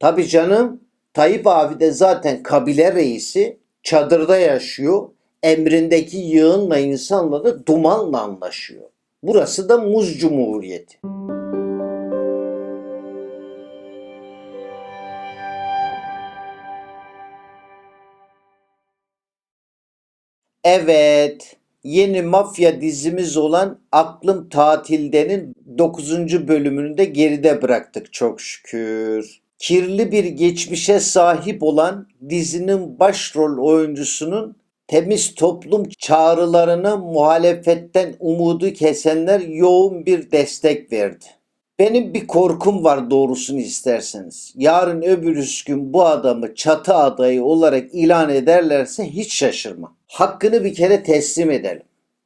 Tabii canım Tayyip abi de zaten kabile reisi çadırda yaşıyor. Emrindeki yığınla insanla da dumanla anlaşıyor. Burası da muz cumhuriyeti. Evet, yeni mafya dizimiz olan Aklım Tatilde'nin 9. bölümünü de geride bıraktık çok şükür. Kirli bir geçmişe sahip olan dizinin başrol oyuncusunun temiz toplum çağrılarına muhalefetten umudu kesenler yoğun bir destek verdi. Benim bir korkum var doğrusunu isterseniz. Yarın öbür gün bu adamı çatı adayı olarak ilan ederlerse hiç şaşırma. Hakkını bir kere teslim edelim.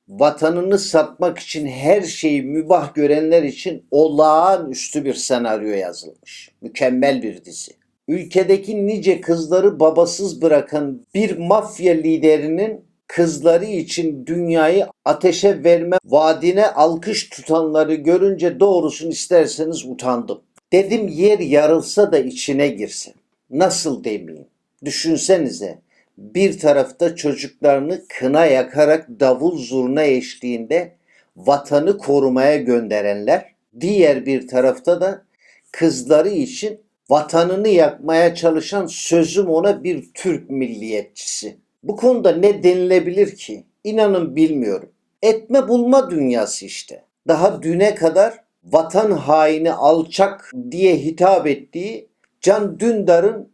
Vatanını satmak için her şeyi mübah görenler için olağanüstü bir senaryo yazılmış. Mükemmel bir dizi. Ülkedeki nice kızları babasız bırakan bir mafya liderinin kızları için dünyayı ateşe verme vaadine alkış tutanları görünce doğrusunu isterseniz utandım. Dedim yer yarılsa da içine girsin. Nasıl demeyeyim? Düşünsenize bir tarafta çocuklarını kına yakarak davul zurna eşliğinde vatanı korumaya gönderenler, diğer bir tarafta da kızları için vatanını yakmaya çalışan sözüm ona bir Türk milliyetçisi. Bu konuda ne denilebilir ki? İnanın bilmiyorum. Etme bulma dünyası işte. Daha düne kadar vatan haini alçak diye hitap ettiği Can Dündar'ın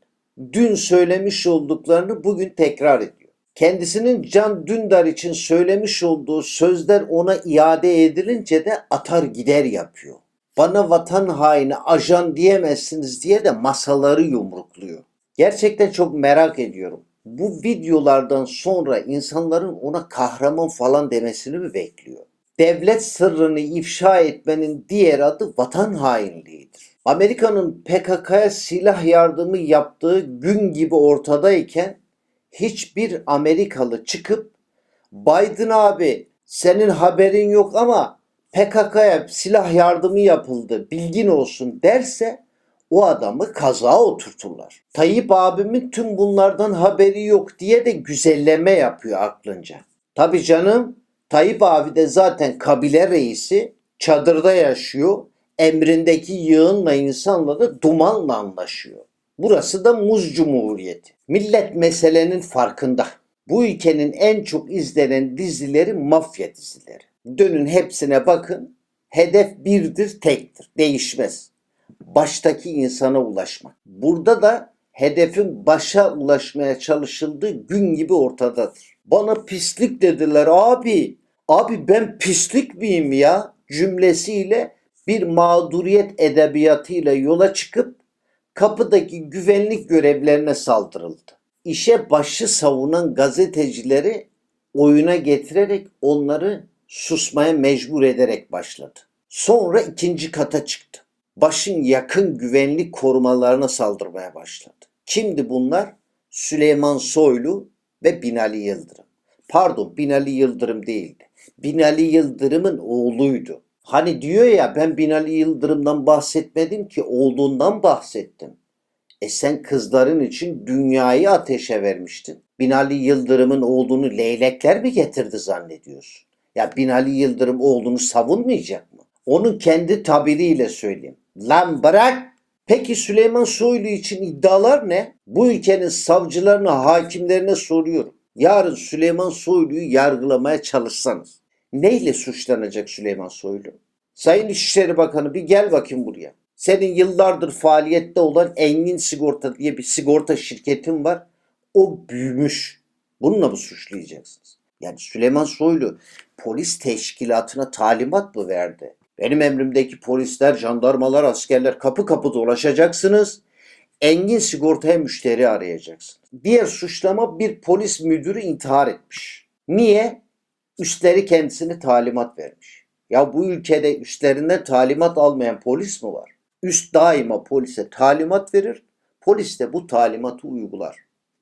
dün söylemiş olduklarını bugün tekrar ediyor. Kendisinin Can Dündar için söylemiş olduğu sözler ona iade edilince de atar gider yapıyor. Bana vatan haini ajan diyemezsiniz diye de masaları yumrukluyor. Gerçekten çok merak ediyorum. Bu videolardan sonra insanların ona kahraman falan demesini mi bekliyor? Devlet sırrını ifşa etmenin diğer adı vatan hainliğidir. Amerika'nın PKK'ya silah yardımı yaptığı gün gibi ortadayken hiçbir Amerikalı çıkıp Biden abi senin haberin yok ama PKK'ya silah yardımı yapıldı bilgin olsun derse o adamı kaza oturturlar. Tayyip abimin tüm bunlardan haberi yok diye de güzelleme yapıyor aklınca. Tabii canım Tayyip abi de zaten kabile reisi çadırda yaşıyor. Emrindeki yığınla insanla da dumanla anlaşıyor. Burası da muz cumhuriyeti. Millet meselenin farkında. Bu ülkenin en çok izlenen dizileri mafya dizileri. Dönün hepsine bakın. Hedef birdir, tektir. Değişmez. Baştaki insana ulaşmak. Burada da hedefin başa ulaşmaya çalışıldığı gün gibi ortadadır. Bana pislik dediler abi. Abi ben pislik miyim ya? Cümlesiyle bir mağduriyet edebiyatıyla yola çıkıp kapıdaki güvenlik görevlerine saldırıldı. İşe başı savunan gazetecileri oyuna getirerek onları susmaya mecbur ederek başladı. Sonra ikinci kata çıktı. Başın yakın güvenlik korumalarına saldırmaya başladı. Kimdi bunlar? Süleyman Soylu ve Binali Yıldırım. Pardon Binali Yıldırım değildi. Binali Yıldırım'ın oğluydu. Hani diyor ya ben Binali Yıldırım'dan bahsetmedim ki olduğundan bahsettim. E sen kızların için dünyayı ateşe vermiştin. Binali Yıldırım'ın oğlunu leylekler mi getirdi zannediyorsun? Ya Binali Yıldırım oğlunu savunmayacak mı? Onun kendi tabiriyle söyleyeyim. Lan bırak! Peki Süleyman Soylu için iddialar ne? Bu ülkenin savcılarına, hakimlerine soruyorum. Yarın Süleyman Soylu'yu yargılamaya çalışsanız. Neyle suçlanacak Süleyman Soylu? Sayın İçişleri Bakanı bir gel bakayım buraya. Senin yıllardır faaliyette olan Engin Sigorta diye bir sigorta şirketin var. O büyümüş. Bununla mı suçlayacaksınız? Yani Süleyman Soylu polis teşkilatına talimat mı verdi? Benim emrimdeki polisler, jandarmalar, askerler kapı kapı dolaşacaksınız. Engin sigortaya müşteri arayacaksınız. Diğer suçlama bir polis müdürü intihar etmiş. Niye? Üstleri kendisine talimat vermiş. Ya bu ülkede üstlerinden talimat almayan polis mi var? Üst daima polise talimat verir. Polis de bu talimatı uygular.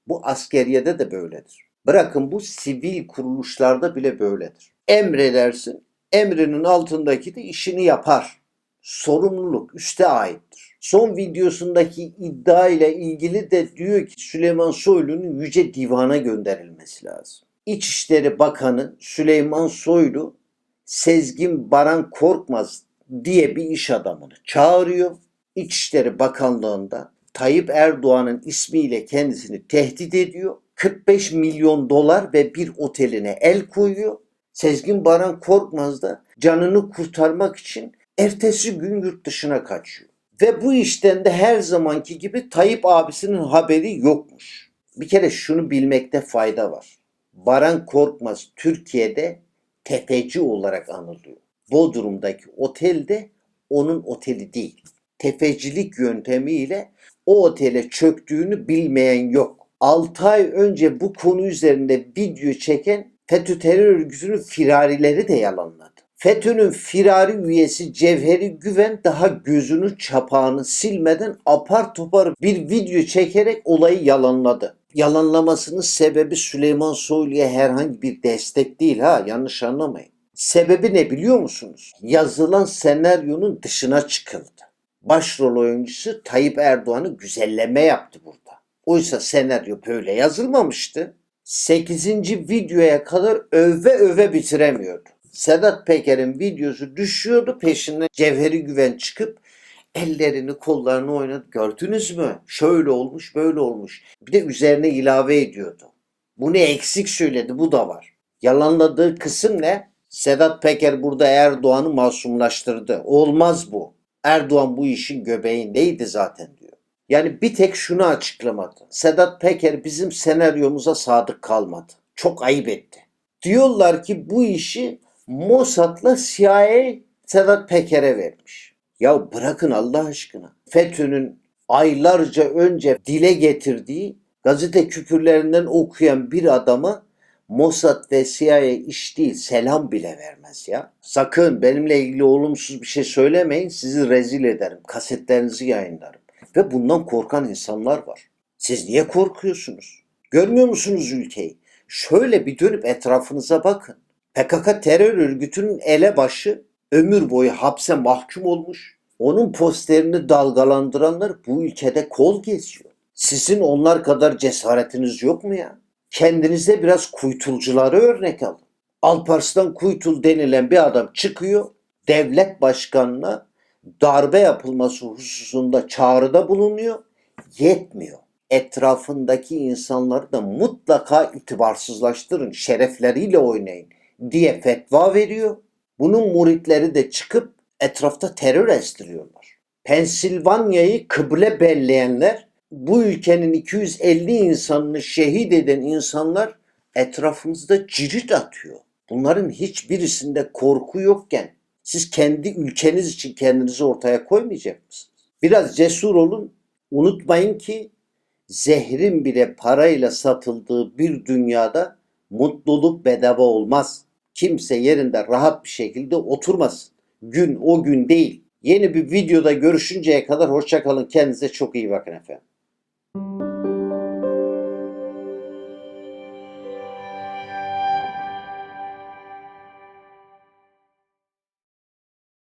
Bu askeriyede de böyledir. Bırakın bu sivil kuruluşlarda bile böyledir. Emredersin, emrinin altındaki de işini yapar. Sorumluluk üste aittir. Son videosundaki iddia ile ilgili de diyor ki Süleyman Soylu'nun Yüce Divan'a gönderilmesi lazım. İçişleri Bakanı Süleyman Soylu Sezgin Baran Korkmaz diye bir iş adamını çağırıyor. İçişleri Bakanlığı'nda Tayyip Erdoğan'ın ismiyle kendisini tehdit ediyor. 45 milyon dolar ve bir oteline el koyuyor. Sezgin Baran Korkmaz da canını kurtarmak için ertesi gün yurt dışına kaçıyor. Ve bu işten de her zamanki gibi Tayyip abisinin haberi yokmuş. Bir kere şunu bilmekte fayda var. Baran Korkmaz Türkiye'de tefeci olarak anılıyor. Bodrum'daki otelde onun oteli değil. Tefecilik yöntemiyle o otele çöktüğünü bilmeyen yok. 6 ay önce bu konu üzerinde video çeken FETÖ terör örgütünün firarileri de yalanladı. FETÖ'nün firari üyesi Cevheri Güven daha gözünün çapağını silmeden apar topar bir video çekerek olayı yalanladı. Yalanlamasının sebebi Süleyman Soylu'ya herhangi bir destek değil ha yanlış anlamayın. Sebebi ne biliyor musunuz? Yazılan senaryonun dışına çıkıldı. Başrol oyuncusu Tayyip Erdoğan'ı güzelleme yaptı burada. Oysa senaryo böyle yazılmamıştı. 8. videoya kadar öve öve bitiremiyordu. Sedat Peker'in videosu düşüyordu peşinden Cevheri Güven çıkıp ellerini kollarını oynadı. Gördünüz mü? Şöyle olmuş böyle olmuş. Bir de üzerine ilave ediyordu. Bunu eksik söyledi bu da var. Yalanladığı kısım ne? Sedat Peker burada Erdoğan'ı masumlaştırdı. Olmaz bu. Erdoğan bu işin göbeğindeydi zaten diyor. Yani bir tek şunu açıklamadı. Sedat Peker bizim senaryomuza sadık kalmadı. Çok ayıp etti. Diyorlar ki bu işi Mossad'la CIA Sedat Peker'e vermiş. Ya bırakın Allah aşkına. FETÖ'nün aylarca önce dile getirdiği gazete küpürlerinden okuyan bir adama Mossad ve CIA iş değil selam bile vermez ya. Sakın benimle ilgili olumsuz bir şey söylemeyin sizi rezil ederim. Kasetlerinizi yayınlarım. Ve bundan korkan insanlar var. Siz niye korkuyorsunuz? Görmüyor musunuz ülkeyi? Şöyle bir dönüp etrafınıza bakın. PKK terör örgütünün elebaşı ömür boyu hapse mahkum olmuş. Onun posterini dalgalandıranlar bu ülkede kol geziyor. Sizin onlar kadar cesaretiniz yok mu ya? Kendinize biraz kuytulcuları örnek alın. Alparslan Kuytul denilen bir adam çıkıyor. Devlet başkanına darbe yapılması hususunda çağrıda bulunuyor. Yetmiyor. Etrafındaki insanları da mutlaka itibarsızlaştırın, şerefleriyle oynayın diye fetva veriyor. Bunun muritleri de çıkıp etrafta terör estiriyorlar. Pensilvanya'yı kıble belleyenler, bu ülkenin 250 insanını şehit eden insanlar etrafımızda cirit atıyor. Bunların hiçbirisinde korku yokken siz kendi ülkeniz için kendinizi ortaya koymayacak mısınız? Biraz cesur olun. Unutmayın ki zehrin bile parayla satıldığı bir dünyada mutluluk bedava olmaz. Kimse yerinde rahat bir şekilde oturmasın. Gün o gün değil. Yeni bir videoda görüşünceye kadar hoşçakalın. Kendinize çok iyi bakın efendim.